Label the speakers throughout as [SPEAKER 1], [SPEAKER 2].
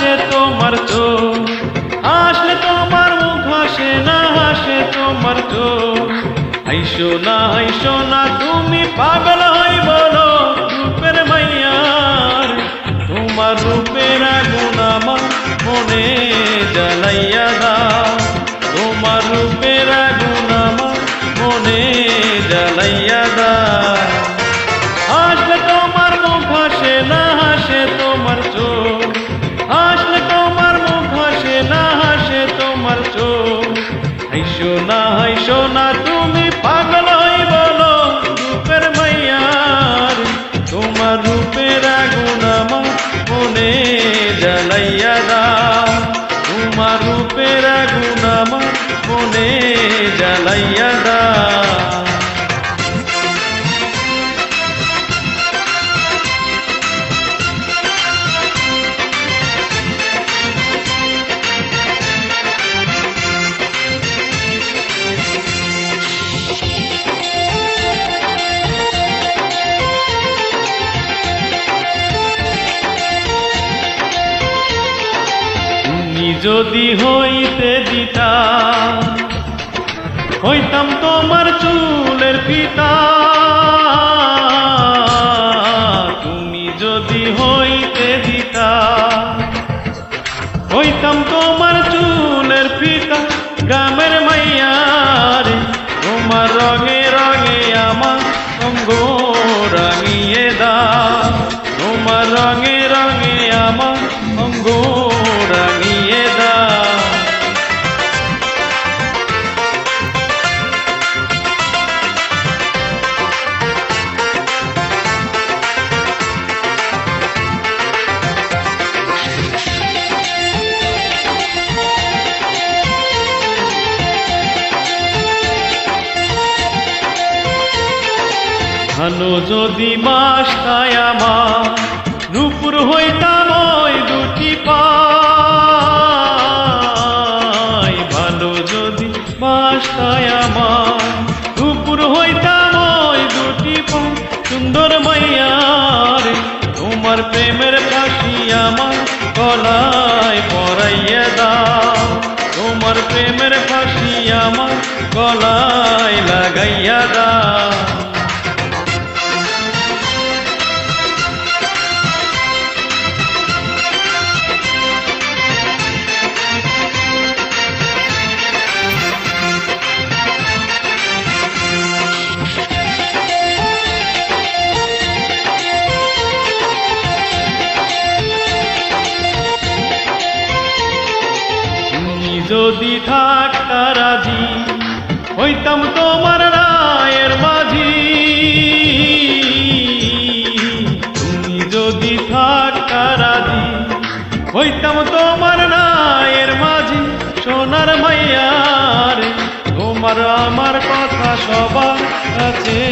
[SPEAKER 1] হাসে তোমার চোখ। হাসলে তোমার মুখ হাসে না হাসে তোমার চোখ। আইসো না আইসো না, তুমি পাগল হই বলো। রূপের না হয়, সোনা তুমি পাগল হই বলো, রূপের মাইয়ার। তোমার রূপের আগুন আমার মনে জ্বালাইয়া দাও। তোমার রূপের আগুন আমার মনে জ্বালাইয়া দাও। যদি হইতে দিতা হইতাম তোমার চুলের পিতা। ভালো যদি মাস খায় আমার নুপুর হইতাম ওই দুটি পাই। ভালো যদি মাস খায় আমার নুপুর হইতাম ওই দুটি পাই। সুন্দর মাইয়ার তোমার প্রেমের ফাঁসি আমার গলায় পরাইয়া দাও। তোমার প্রেমের ফাঁসি আমার গলায় লাগাইয়া দাও। থাকতা রাজি হইতাম তোমার রায়ের মাঝি। তুমি যদি থাকতা রাজি হইতাম তোমার রায়ের মাঝি। সোনার মাইয়ার, তোমার আমার কথা সবার কাছে।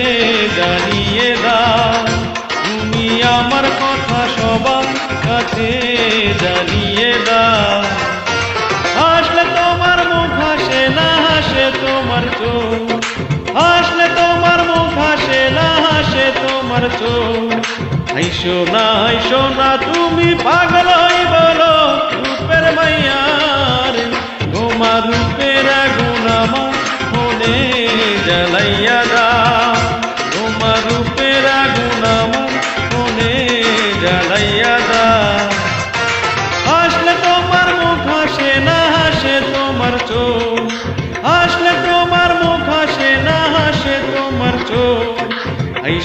[SPEAKER 1] তোমার চোখ। হাসলে তোমার মুখ হাসে না হাসে তোমার চোখ। হাইসো না হাইসো না, তুমি পাগল হই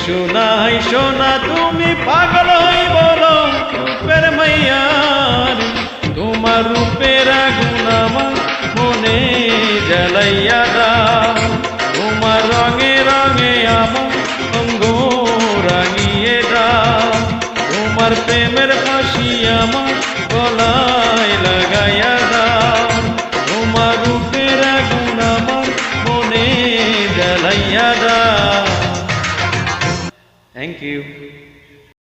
[SPEAKER 1] হাইসো না হাইসো না তুমি পাগল হই বলো, রূপের মাইয়ার। তোমার রূপের আগুন আমার মনে জ্বালাইয়া দাও। তোমার রঙে রঙে আমার অঙ্গ রাঙিয়ে দাও। তোমার প্রেমের ফাঁসি আমার গলায় মনে জ্বালাইয়া দাও থ্যাংক ইউ